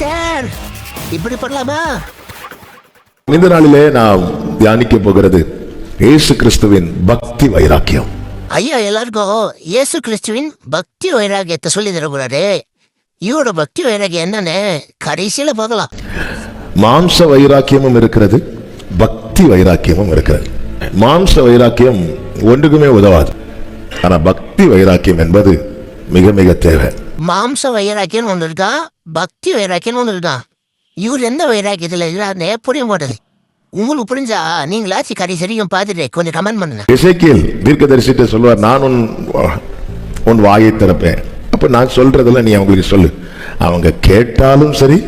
Pastor இப்படி பண்ணலாமா? இந்த நாளிலே நாம் தியானிக்க போகிறது இயேசு கிறிஸ்துவின் பக்தி வைராக்கியம். ஐயா எல்லாருக்கும் இயேசு கிறிஸ்துவின் பக்தி வைராகியத்தை சொல்லி தரக்கூடாது. இவரோட பக்தி வைராகியம் என்னன்னு கடைசியில பார்க்கலாம். மாம்ச வைராக்கியமும் இருக்கிறது பக்தி வைராக்கியமும் இருக்கிறது. மாம்ச வைராக்கியம் ஒன்றுக்குமே உதவாது. ஆனா பக்தி வைராக்கியம் என்பது மிக மிக தேவை. மாம்ச வைராக்கியம் ஒன்று இருக்கா? பக்தி வைராக்கியம் ஒன்று இருக்கா? இவர் எந்த வைராக்கியத்தில் இருக்கிறாருன்னு புரிய மாட்டது உங்களுக்கு புரிஞ்சா நீங்களாச்சும் கடைசியும் பார்த்துட்டு கொஞ்சம் கமெண்ட் பண்ணுங்க. இசைக்கியல் தீர்க்கதரிசிட்ட சொல்வார் நான் உன் உன் வாயை திறப்பேன். அப்ப நான் சொல்றதெல்லாம் நீ அவங்களுக்கு சொல்லு. அவங்க கேட்டாலும் சரி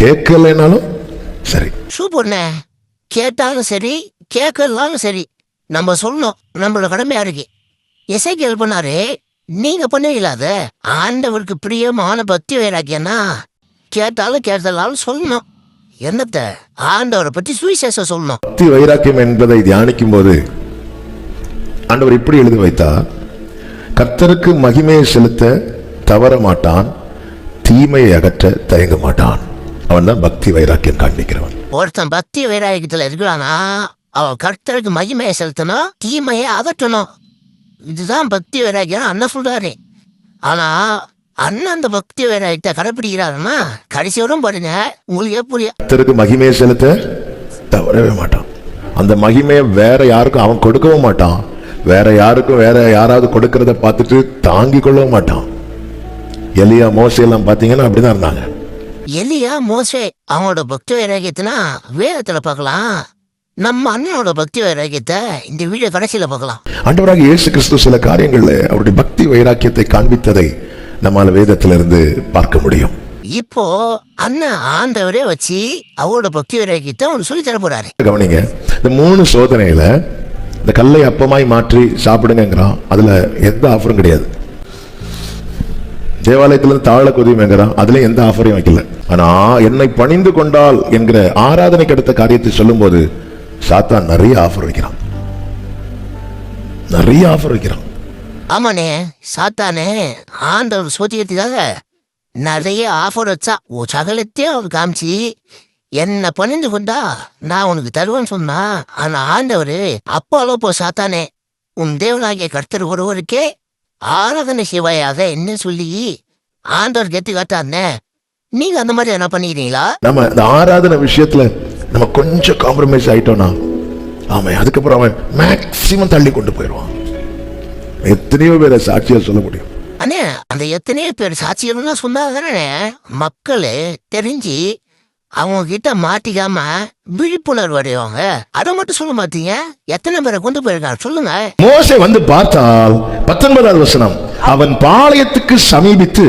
கேட்கலைனாலும் சரி. சூப்பர்ண்ணே கேட்டாலும் சரி கேட்கலாலும் சரி. நம்ம சொல்லணும். நம்மளோட கடமையா இருக்கு. இசைக்கேள் பண்ணாரு நீங்க பண்ணுவீங்களா அது ஆண்டவருக்கு பிரியமான பக்தி வைராக்கியன்னா கேட்டாலும் கேட்டலாலும் சொல்லணும். என்னத்த? ஆண்டவரை பத்தி சுவிசேஷம் சொல்லணும். பக்தி வைராக்கியம் என்பதை தியானிக்கும் போது ஆண்டவர் இப்படி எழுதி வைத்தார் கர்த்தருக்கு மகிமையை செலுத்த தவற மாட்டான் தீமையை அகற்ற தயங்க மாட்டான் அவன் தான் பக்தி வைராக்கியம் காண்பிக்கிறவன். ஒருத்தன் பக்தி வைராக்கியத்துல இருக்கிறானா அவன் கர்த்தருக்கு மகிமையை செலுத்தணும் தீமையை அகற்றணும். இதுதான் பக்தி வைராக்கியம் அண்ணன் சொல்றாரு. ஆனா அண்ணன் அந்த பக்தி வைராக்கியத்தை கடைப்பிடிக்கிறாருன்னா கடைசி வரும் பாருங்க உங்களுக்கு புரிய கர்த்தருக்கு மகிமையை செலுத்த தவறவே மாட்டான். அந்த மகிமையை வேற யாருக்கும் அவன் கொடுக்கவும் மாட்டான். வேற யாருக்கும் வேற யாராவது கொடுக்கறத பார்த்துட்டு தாங்கி கொள்ளவும் மாட்டான். எலியா மோசையெல்லாம் பார்த்தீங்கன்னா அப்படிதான் இருந்தாங்க. எலியா மோசே அவனோட பக்தி வைராக்கியத்தினா வேதத்துல பார்க்கலாம். நம்ம அண்ணனோட பக்தி வைராக்கியத்தை இந்த வீடியோ கடைசியில பார்க்கலாம். ஆண்டவராக இயேசு கிறிஸ்து சில காரியங்கள்ல அவருடைய பக்தி வைராக்கியத்தை காண்பித்ததை நம்மால வேதத்திலிருந்து பார்க்க முடியும். இப்போ அண்ணன் ஆண்டவரே வச்சு அவரோட பக்தி வைராக்கியத்தை அவனுக்கு சொல்லி தர போறாரு. கவனிங்க இந்த மூணு சோதனையில இந்த கல்லை அப்பமாய் மாற்றி சாப்பிடுங்கிறான் அதுல எந்த ஆஃபரும் கிடையாது. தேவாலயத்துல இருந்து தாழ கொதியுமேங்கிறான் அதுல எந்த ஆஃபரையும் வைக்கல. ஆனா என்னை பணிந்து கொண்டால் என்கிற ஆராதனைக்கு அடுத்த காரியத்தை சொல்லும்போது சாத்தான் நிறைய ஆஃபர் வைக்கிறான். நிறைய ஆஃபர் வைக்கிறான். ஆமாண்ணே சாத்தானே ஆண்டவர் சோத்தியத்துக்காக நிறைய ஆஃபர் வச்சா ஓ சகலத்தையும் அவர் காமிச்சு என்ன பணிந்து கொண்டா நான் உனக்கு தருவேன்னு சொன்னா ஆனா ஆண்டவர் அப்பாலோ போ சாத்தானே உன் தேவனாகிய கர்த்தர் ஒருவருக்கே ஆராதனை செய்வாயாக என்ன சொல்லி ஆண்டவர் கெத்து காட்டாருனே நீங்க அந்த மாதிரி என்ன பண்ணிக்கிறீங்களா? நம்ம இந்த ஆராதனை விஷயத்துல நம்ம கொஞ்சம் காம்ப்ரமைஸ் ஆயிட்டோம்னா ஆமா அதுக்கப்புறம் அவன் மேக்சிமம் தள்ளி கொண்டு போயிடுவான். எத்தனையோ பேரை சாட்சியா சொல்ல முடியும். அண்ணே அந்த எத்தனையோ பேர் சாட்சியம்லாம் சொன்னாதானே மக்கள் தெரிஞ்சு அவங்க கிட்ட மாட்டிக்காம விழிப்புணர்வு அடைவாங்க. அதை மட்டும் சொல்ல மாட்டீங்க. எத்தனை பேரை கொண்டு போயிருக்காங்க? சொல்லுங்க. மோசே வந்து பார்த்தால் பத்தொன்பதாவது வசனம் அவன் பாளையத்துக்கு சமீபித்து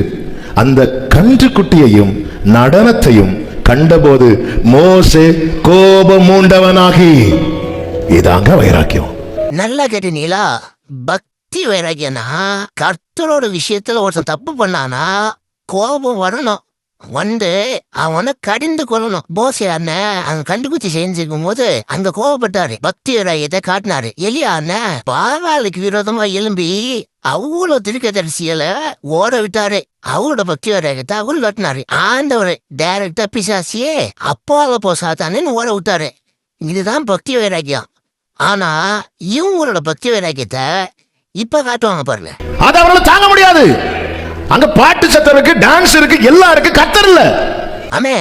அந்த கன்றுக்குட்டியையும் நடனத்தையும் கண்டபோது மோசே கோபமூண்டவனாகி. இதாங்க வைராக்கியம். நல்லா கேட்டீங்களா பக்தி வைராக்கியனா? கர்த்தரோட விஷயத்துல ஒருத்தன் தப்பு பண்ணானா? கோபம் வரணும். வந்து அவனை கடிந்து கொள்ளணும். போசே அண்ணன் அங்க கண்டுபிடிச்சி செஞ்சிருக்கும் போது அங்க கோவப்பட்டாரு. பக்தி வைராக்கியத்தை காட்டினாரு. எலியா அண்ணன் பாவாளுக்கு விரோதமா எழும்பி அவ்வளவு திருக்கதரிசியல ஓட விட்டாரு. அவரோட பக்தி வைராக்கியத்தை அவர் கட்டினாரு. ஆண்டவர் டைரக்டா பிசாசியே அப்பால போ சாத்தானேன்னு ஓட விட்டாரு. இதுதான் பக்தி வைராக்கியம் ஆனா இவங்களோட பக்தி வைராக்கியத்தை இப்ப காட்டுவாங்க பாருங்க. அது அவரால் தாங்க முடியாது. அங்க பாட்டு சத்தம் இருக்கு டான்ஸ் இருக்கு எல்லாம் இருக்கு கத்தர் இல்ல. ஆமே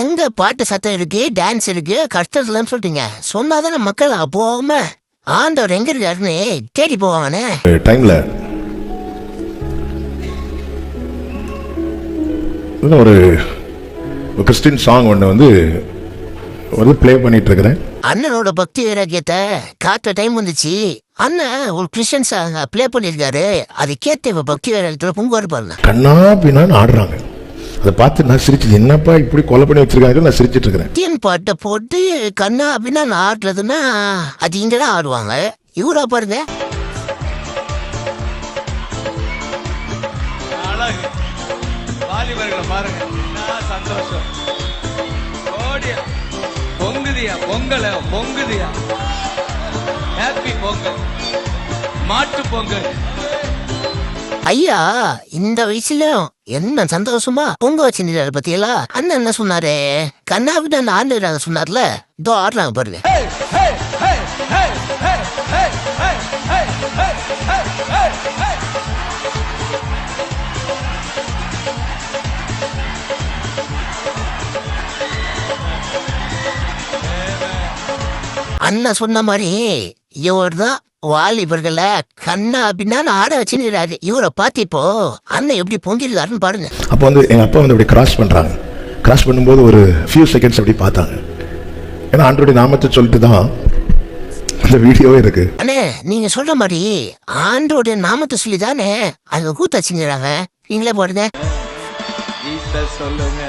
எங்க பாட்டு சத்தம் இருக்கு டான்ஸ் இருக்கு கஷ்டத்துலன்னு சொல்லிட்டீங்க சொன்னாதானே மக்கள் போகாம ஆண்டவர் எங்க இருக்காருன்னு தேடி போவாங்கண்ணே. டைம்ல ஒரு கிறிஸ்டின் சாங் ஒன்று வந்து வந்து ப்ளே பண்ணிட்டு இருக்கிறேன் அண்ணனோட பக்தி வைராக்கியத்தை காட்டுற டைம் வந்துச்சு. அண்ணன் ஒரு கிறிஸ்டியன் சாங் ப்ளே பண்ணியிருக்காரு அது கேட்ட இப்ப பக்தி வைராக்கியத்துல பொங்குவாரு பாருங்க. கண்ணா பின்னான்னு ஆடுறாங்க. அதை பார்த்து நான் சிரிச்சு என்னப்பா இப்படி கொலை பண்ணி வச்சிருக்காங்க நான் சிரிச்சிட்டு இருக்கிறேன் கிறிஸ்டியன் பாட்டை போட்டு கண்ணா அப்படின்னா நான் ஆடுறதுன்னா அது இங்க தான் ஆடுவாங்க. இவரா பாருங்க. வாலிபர்களை பாருங்க. என்ன சந்தோஷம். ஓடியா பொங்குதியா பொங்கல பொங்குதியா. ஹாப்பி பொங்கல். மாட்டு பொங்கல். ஐயா இந்த வயசுலயும் என்ன சந்தோஷமா பொங்க வச்சிருந்தாரு பத்தியெல்லாம் அண்ணன் என்ன சொன்னாரு? கண்ணாவிட ஆண்டு சொன்னார்ல? இதோ ஆடுறாங்க பாருங்க. அண்ணன் சொன்ன மாதிரி இவர் தான் வாலிபர்களை கண்ணா அப்படின்னு ஆட வச்சுக்கிறாரு இவரை பார்த்து இப்போ அண்ணன் எப்படி பொங்கிருக்காருன்னு பாருங்க. அப்போ வந்து எங்கள் அப்பா வந்து அப்படி கிராஸ் பண்ணுறாங்க கிராஸ் பண்ணும்போது ஒரு ஃபியூ செகண்ட்ஸ் அப்படி பார்த்தாங்க. ஏன்னா ஆண்டோடைய நாமத்தை சொல்லிட்டு தான் அந்த வீடியோவே இருக்கு. அண்ணே நீங்க சொல்ற மாதிரி ஆண்டோட நாமத்தை சொல்லி தானே அது கூத்து வச்சுங்கிறாங்க நீங்களே போடுங்க சொல்லுங்க.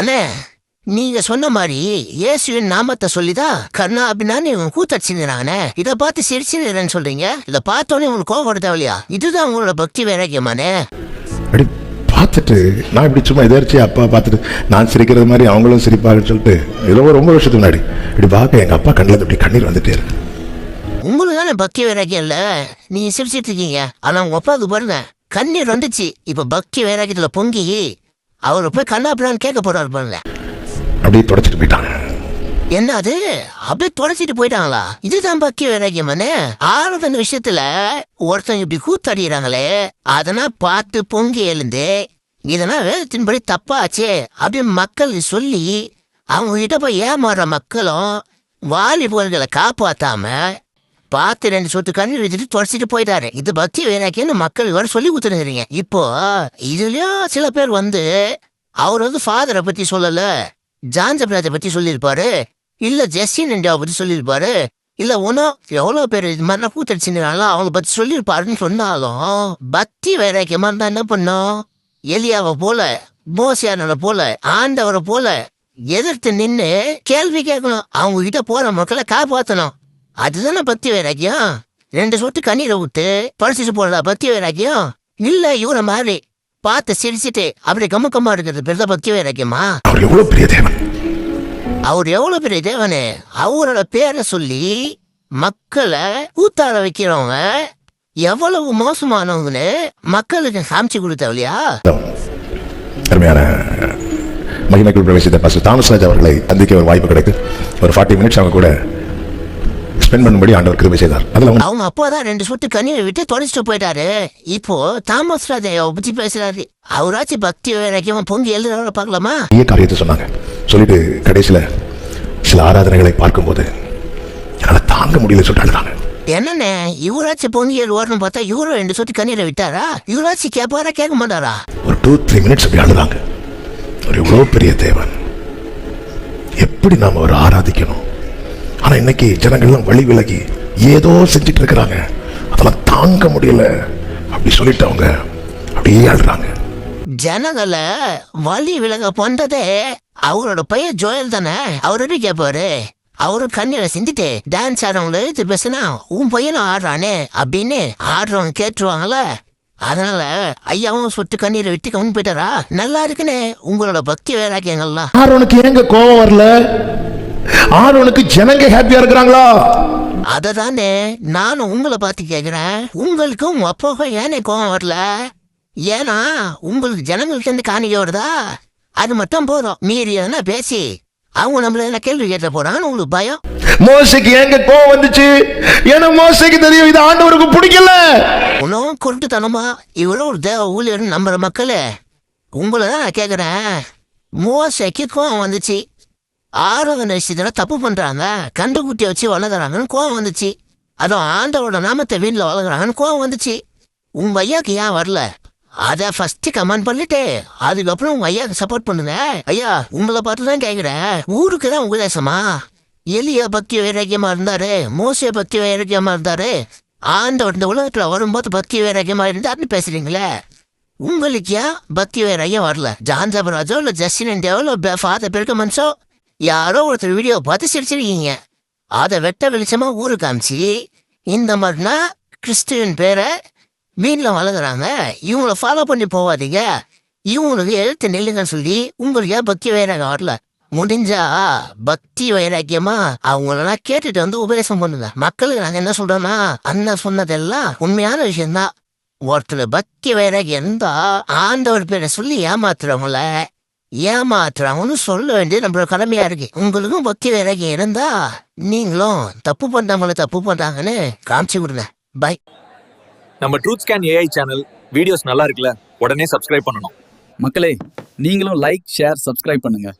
அண்ணே நீங்க சொன்ன மாதிரி இயேசுவின் நாமத்தை சொல்லிதான் கர்ணா அப்படின்னா இவங்க கூத்தடிச்சுங்கிறானே இதை பார்த்து சிரிச்சுன்னு சொல்றீங்க? இதை பார்த்தோன்னே உங்களுக்கு கோவம் கொடுத்த தேவையா இதுதான் உங்களோட பக்தி வைராக்கியமானே அப்படி பார்த்துட்டு நான் இப்படி சும்மா எதாச்சும் அப்பா பார்த்துட்டு நான் சிரிக்கிறது மாதிரி அவங்களும் சிரிப்பாங்கன்னு சொல்லிட்டு ஒரு ரொம்ப வருஷத்துக்கு முன்னாடி. இப்படி பார்க்க எங்கள் அப்பா கண்ணில் இப்படி கண்ணீர் வந்துட்டே இருக்கு. உங்களுக்கு தானே பக்தி வைராக்கியம் இல்ல? நீங்க சிரிச்சிட்டு இருக்கீங்க. ஆனா உங்க அப்பாவுக்கு பாருங்க கண்ணீர் வந்துச்சு. இப்ப பக்தி வைராக்கியத்துல பொங்கி அவரை போய் கண்ணா அப்படின்னு கேட்க போறாரு பாருங்க அப்படியே தொடச்சிட்டு போயிட்டாங்க. என்ன அது அப்படியே தொடச்சிட்டு போயிட்டாங்களா? இதுதான் பக்தி வைராக்கியமானே ஆறுதல் விஷயத்துல ஒருத்தன் இப்படி கூத்தடிக்கிறாங்களே அதெல்லாம் பார்த்து பொங்கி எழுந்து இதெல்லாம் வேதத்தின்படி தப்பாச்சே அப்படின்னு மக்கள் சொல்லி அவங்க கிட்ட போய் ஏமாறுற மக்களும் வாலிபர்களை காப்பாத்தாம பார்த்து ரெண்டு சொட்டு கண்ணீர் வச்சுட்டு தொடச்சிட்டு போயிட்டாரு. இது பக்தி வேணாக்கேன்னு மக்கள் வர சொல்லி கொடுத்துருக்கிறீங்க? இப்போ இதுலயும் சில பேர் வந்து அவர் வந்து ஃபாதரை பத்தி சொல்லல ஜான்ஜ பிராஜை பத்தி சொல்லியிருப்பாரு இல்ல ஜெஸ்டின் இண்டியாவை பத்தி சொல்லியிருப்பாரு இல்ல உனக்கு எவ்வளவு பேர் இது மாதிரிலாம் கூத்தடிச்சுனாலும் அவங்கள பத்தி சொல்லியிருப்பாருன்னு சொன்னாலும் பக்தி வைராக்கியமா இருந்தா என்ன பண்ணும்? எலியாவை போல மோசியானவரை போல ஆண்டவரை போல எதிர்த்து நின்று கேள்வி கேட்கணும். அவங்க கிட்ட போற மக்களை காப்பாற்றணும் அதுதானே பக்தி வைராக்கியம் ரெண்டு சொட்டு கண்ணீரை விட்டு பழிச்சிட்டு போறதா பக்தி வைராக்கியம் இல்ல இவரை மாதிரி. பார்த்து சிரிச்சிட்டு அப்படி கம்ம கம்மா இருக்கிறது பெருதா பக்தி வைராக்கியமா அவர் எவ்வளோ பெரிய தேவன்? அவர் எவ்வளவு பெரிய தேவனே? அவரோட பேரை சொல்லி மக்களை கூத்தாட வைக்கிறவங்க எவ்வளவு மோசமானவங்கன்னு மக்களுக்கு காமிச்சு கொடுத்தவளையா அருமையான மகிமைக்குள் பிரவேசித்த பாஸ்டர் தாமஸ் ராஜ் அவர்களை சந்திக்க ஒரு வாய்ப்பு கிடைத்து ஒரு ஃபார்ட்டி மினிட்ஸ் அவங்க கூட ஸ்பெண்ட் பண்ணும்படி ஆண்டவர் கிருபை செய்தார். அதில் அவங்க அவங்க அப்பா தான் ரெண்டு சொட்டு கண்ணீரை விட்டு தொலைச்சிட்டு போயிட்டாரு. இப்போ தாமஸ் ராஜாவை பத்தி பேசுறாரு. அவராச்சும் பக்தி வைராக்கியமா பொங்கி எழுதுறவரை பார்க்கலாமா? பெரிய காரியத்தை சொன்னாங்க. சொல்லிட்டு கடைசியில் சில ஆராதனைகளை பார்க்கும்போது என்னால் தாங்க முடியல சொல்லிட்டு அழுதாங்க. என்னண்ணே இவராச்சும் பொங்கி எழுவார்னு பார்த்தா இவரும் ரெண்டு சொட்டு கண்ணீரை விட்டாரா? இவராச்சும் கேட்பாரா கேட்க மாட்டாரா? ஒரு டூ த்ரீ மினிட்ஸ் அப்படி அழுதாங்க. ஒரு எவ்வளோ பெரிய தேவன். எப்படி நாம் அவரை ஆராதிக்கணும்? ஆனா இன்னைக்கு ஜனங்கள்லாம் வழி விலகி ஏதோ செஞ்சுட்டு இருக்கிறாங்க. அதெல்லாம் தாங்க முடியல. அப்படி சொல்லிட்டு அவங்க அப்படியே அழுறாங்க. ஜனங்களை வழி விலக பண்றதே அவரோட பையன் ஜோயல் தானே? அவரு கேட்பாரு அவரு கண்ணீரை சிந்திட்டு டான்ஸ் ஆடுறவங்கள எடுத்து பேசுனா உன் பையனும் ஆடுறானே அப்படின்னு ஆடுறவங்க கேட்டுருவாங்கல்ல. அதனால ஐயாவும் சொட்டு கண்ணீரை விட்டு கவனி போயிட்டாரா? நல்லா இருக்குனே உங்களோட பக்தி வேறாக்கியங்கள்லாம் ஆரோனுக்கு ஏங்க கோபம் வரல? ஆரோனுக்கு ஜனங்க ஹாப்பியா இருக்கிறாங்களா? அதை தானே நானும் உங்களை பார்த்து கேட்குறேன் உங்களுக்கு உங்க அப்பாவுக்கும் ஏனே கோவம் வரல? ஏன்னா உங்களுக்கு ஜனங்கள்ட்ட இருந்து காணிக்க வருதா? அது மட்டும் போதும். மீறி எதனா பேசி அவங்க நம்மள என்ன கேள்வி கேட்ட போறாங்கன்னு உங்களுக்கு பயம். மோசைக்கு ஏங்க கோவம் வந்துச்சு? ஏன்னா மோசைக்கு தெரியும் இது ஆண்டவருக்கு பிடிக்கல. இன்னும் குருட்டுத்தனமா இவ்வளோ ஒரு தேவ ஊழியர்னு நம்புற மக்களே உங்களை தான் நான் கேட்குறேன் மோசைக்கு கோவம் வந்துச்சு. ஆரோக்கிய விஷயத்துல தப்பு பண்ணுறாங்க கண்டுக்குட்டியை வச்சு வளர்கிறாங்கன்னு கோவம் வந்துச்சு. அதுவும் ஆண்டவோட நாமத்தை வீட்டில் வளர்கிறாங்கன்னு கோவம் வந்துச்சு. உன் ஐயாவுக்கு ஏன் வரல? அதை ஃபஸ்ட்டு கமெண்ட் பண்ணிட்டு அதுக்கப்புறம் உங்கள் ஐயாவுக்கு சப்போர்ட் பண்ணுங்க. ஐயா உங்களை பார்த்து தான் கேட்குறேன் ஊருக்கு தான் உபதேசமா? எளிய பக்தி வைராக்கியமா இருந்தார் மோசிய பக்தி வைராக்கியமா இருந்தார். ஆண்டவர் இந்த உலகத்தில் வரும்போது பக்தி வைராக்கியமா இருந்தாருன்னு பேசுகிறீங்களே உங்களுக்கு ஏன் பக்தி வைராக்கியம் வரல? ஜான் ஜபராஜோ இல்லை ஜஸ்டின் இந்தியாவோ இல்லை ஃபாதர் பெருக்க மனுஷோ? யாரோ ஒருத்தர் வீடியோ பார்த்து சிரிச்சிருக்கீங்க. அதை வெட்ட வெளிச்சமாக ஊரு காமிச்சு இந்த மாதிரினா கிறிஸ்துவின் பேரை மீனில் வளர்க்குறாங்க. இவங்கள ஃபாலோ பண்ணி போகாதீங்க. இவங்களுக்கு எழுத்து நெல்லுங்கன்னு சொல்லி உங்களுக்கு பக்தி வைராகம் வரல? முடிஞ்சா பக்தி வைராக்கியமா அவங்களெல்லாம் கேட்டுட்டு வந்து உபதேசம் பண்ணுங்க. மக்களுக்கு நாங்கள் என்ன சொல்றோம்னா அண்ணன் சொன்னதெல்லாம் உண்மையான விஷயம்தான். ஒருத்தர் பக்தி வைராகியம் இருந்தா ஆண்டவர் பேரை சொல்லி ஏமாத்துறவங்கள ஏமாத்துறவங்கன்னு சொல்ல வேண்டியது நம்மளோட கடமையா இருக்கு. உங்களுக்கும் பக்தி வைராகியம் இருந்தா நீங்களும் தப்பு பண்றவங்கள தப்பு பண்றாங்கன்னு காமிச்சு விடுங்க. பை நம்ம Truth Scan AI channel videos நல்லா இருக்குல்ல? உடனே சப்ஸ்கிரைப் பண்ணணும். மக்களே நீங்களும் லைக் ஷேர் சப்ஸ்கிரைப் பண்ணுங்க.